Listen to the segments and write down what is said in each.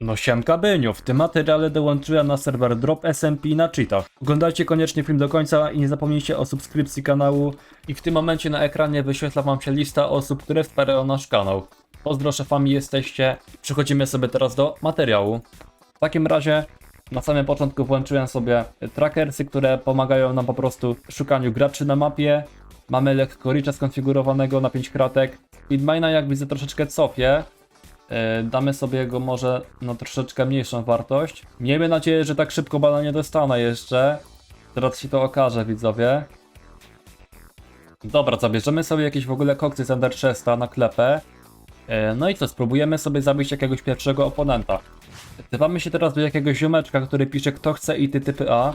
No siemka Byniu, w tym materiale dołączyłem na serwer Drop SMP na cheatach. Oglądajcie koniecznie film do końca i nie zapomnijcie o subskrypcji kanału. I w tym momencie na ekranie wyświetla wam się lista osób, które wspierają nasz kanał. Pozdro szefami jesteście. Przechodzimy sobie teraz do materiału. W takim razie na samym początku włączyłem sobie trackersy, które pomagają nam po prostu w szukaniu graczy na mapie. Mamy lekko Richa skonfigurowanego na 5 kratek. Speedmina jak widzę troszeczkę cofie. Yy, Damy sobie go może na troszeczkę mniejszą wartość. Miejmy nadzieję, że tak szybko bana nie dostanę jeszcze. Teraz się to okaże, widzowie. Dobra, zabierzemy sobie jakieś w ogóle koksy z Ender Chesta na klepę. Yy, No i co, spróbujemy sobie zabić jakiegoś pierwszego oponenta. Wtywamy się teraz do jakiegoś ziomeczka, który pisze kto chce i ty typy A.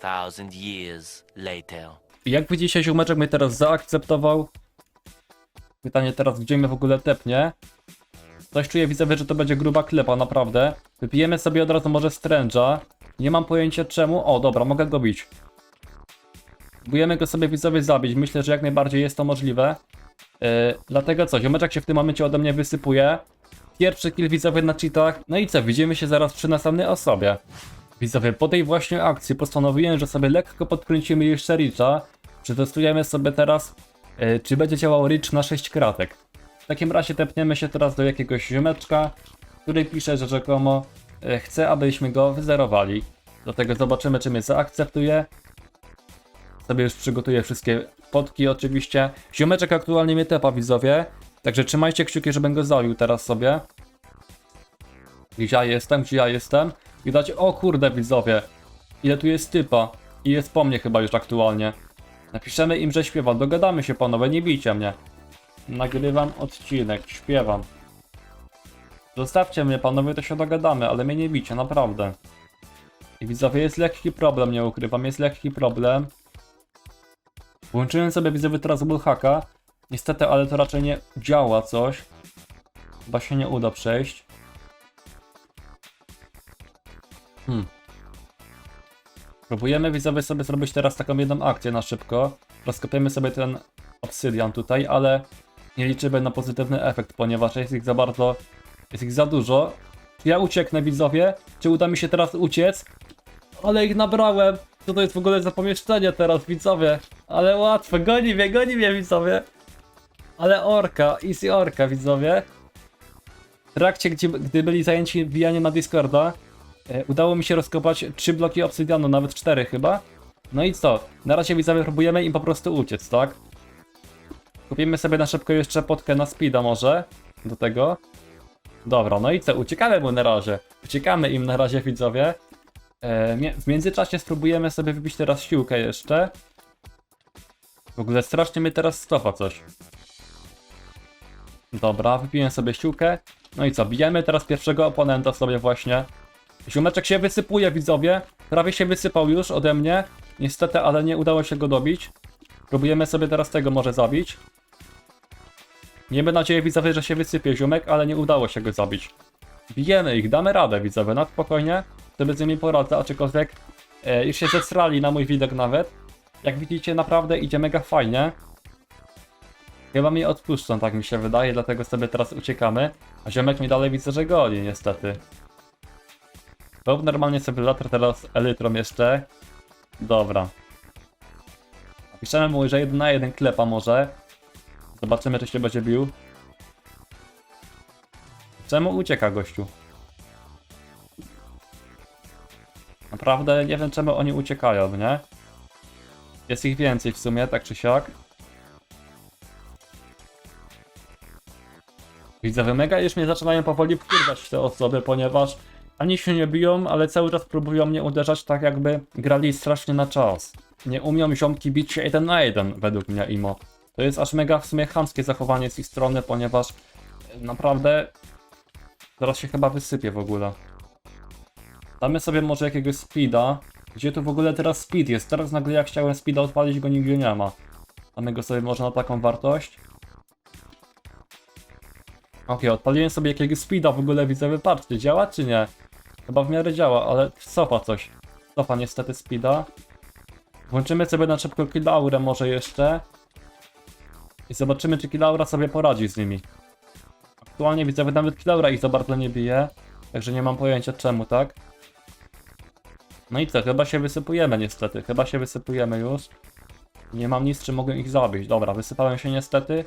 2000 years later. Jak widzicie, ziomeczek mnie teraz zaakceptował. Pytanie teraz, gdzie mnie w ogóle tepnie. Coś czuję, widzowie, że to będzie gruba klepa, naprawdę. Wypijemy sobie od razu może Strange'a. Nie mam pojęcia czemu. O, dobra, mogę go bić. Próbujemy go sobie widzowie zabić. Myślę, że jak najbardziej jest to możliwe. Yy, dlatego co, ziomeczek się w tym momencie ode mnie wysypuje. Pierwszy kill widzowie na cheatach. No i co, widzimy się zaraz przy następnej osobie. Widzowie, po tej właśnie akcji postanowiłem, że sobie lekko podkręcimy jeszcze Richa. Przetestujemy sobie teraz, e, czy będzie działał Rich na 6 kratek. W takim razie tepniemy się teraz do jakiegoś ziomeczka, który pisze, że rzekomo e, chce, abyśmy go wyzerowali. Do tego zobaczymy, czy mnie zaakceptuje. Sobie już przygotuję wszystkie potki oczywiście. Ziomeczek aktualnie mnie tepa, widzowie. Także trzymajcie kciuki, żebym go zabił teraz sobie. Gdzie ja jestem, gdzie ja jestem. Widać, o kurde widzowie, ile tu jest typa. I jest po mnie chyba już aktualnie. Napiszemy im, że śpiewam, dogadamy się panowie, nie bijcie mnie. Nagrywam odcinek, śpiewam. Zostawcie mnie panowie, to się dogadamy, ale mnie nie bicie, naprawdę. Widzowie, jest lekki problem, nie ukrywam, jest lekki problem. Włączyłem sobie widzowie teraz wallhacka. Niestety, ale to raczej nie działa coś. Chyba się nie uda przejść. Hmm. Próbujemy widzowie sobie zrobić teraz taką jedną akcję na szybko. Rozkopiemy sobie ten obsydian tutaj, ale nie liczymy na pozytywny efekt, ponieważ jest ich za bardzo, jest ich za dużo. Czy ja ucieknę widzowie? Czy uda mi się teraz uciec? Ale ich nabrałem! Co to jest w ogóle za pomieszczenie teraz widzowie? Ale łatwe, goni mnie, goni mnie widzowie! Ale orka, easy orka widzowie. W trakcie, gdzie, gdy byli zajęci wbijaniem na Discorda, E, Udało mi się rozkopać trzy bloki obsydianu, nawet cztery chyba. No i co? Na razie widzowie próbujemy im po prostu uciec, tak? Kupimy sobie na szybko jeszcze potkę na speeda może. Do tego. Dobra, no i co? Uciekamy mu na razie. Uciekamy im na razie widzowie. E, w międzyczasie spróbujemy sobie wybić teraz siłkę jeszcze. W ogóle strasznie mnie teraz stopa coś. Dobra, wypiję sobie siłkę. No i co? Bijemy teraz pierwszego oponenta sobie właśnie. Ziomeczek się wysypuje, widzowie. Prawie się wysypał już ode mnie. Niestety, ale nie udało się go dobić. Próbujemy sobie teraz tego może zabić. Miejmy nadzieję, widzowie, że się wysypie ziomek, ale nie udało się go zabić. Bijemy ich, damy radę, widzowie, na spokojnie. Sobie z nimi poradzę, aczkolwiek e, już się zesrali na mój widok nawet. Jak widzicie, naprawdę idzie mega fajnie. Chyba mnie odpuszczą, tak mi się wydaje, dlatego sobie teraz uciekamy. A ziomek mi dalej widzę, że goni, niestety. Był normalnie sobie latr teraz elytrom jeszcze. Dobra. Napiszemy mu, że jeden na jeden klepa może. Zobaczymy, czy się będzie bił. Czemu ucieka gościu? Naprawdę nie wiem, czemu oni uciekają, nie? Jest ich więcej w sumie, tak czy siak. Widzowie mega już mnie zaczynają powoli wkurwać te osoby, ponieważ ani się nie biją, ale cały czas próbują mnie uderzać tak jakby grali strasznie na czas. Nie umią ziomki bić się jeden na jeden, według mnie imo. To jest aż mega w sumie chamskie zachowanie z ich strony, ponieważ e, naprawdę zaraz się chyba wysypie w ogóle. Damy sobie może jakiegoś speeda. Gdzie tu w ogóle teraz speed jest? Teraz nagle jak chciałem speeda odpalić, go nigdzie nie ma. Damy go sobie może na taką wartość. Okej, odpaliłem sobie jakiegoś speeda w ogóle widzę, wypatrzcie, działa czy nie? Chyba w miarę działa, ale cofa coś. Cofa niestety speeda. Włączymy sobie na szybko Killaurę może jeszcze. I zobaczymy czy Killaura sobie poradzi z nimi. Aktualnie widzę, że nawet Killaura ich za bardzo nie bije. Także nie mam pojęcia czemu, tak? No i co, chyba się wysypujemy niestety, chyba się wysypujemy już. Nie mam nic, czy mogę ich zabić. Dobra, wysypałem się niestety.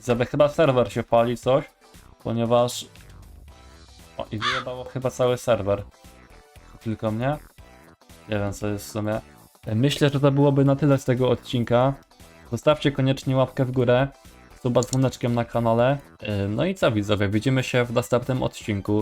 Zabe chyba serwer się pali coś, ponieważ... O, i wyjebało chyba cały serwer. Tylko mnie? Nie wiem co jest w sumie. Myślę, że to byłoby na tyle z tego odcinka. Zostawcie koniecznie łapkę w górę, suba z dzwoneczkiem na kanale. Yy, No i co widzowie, widzimy się w następnym odcinku.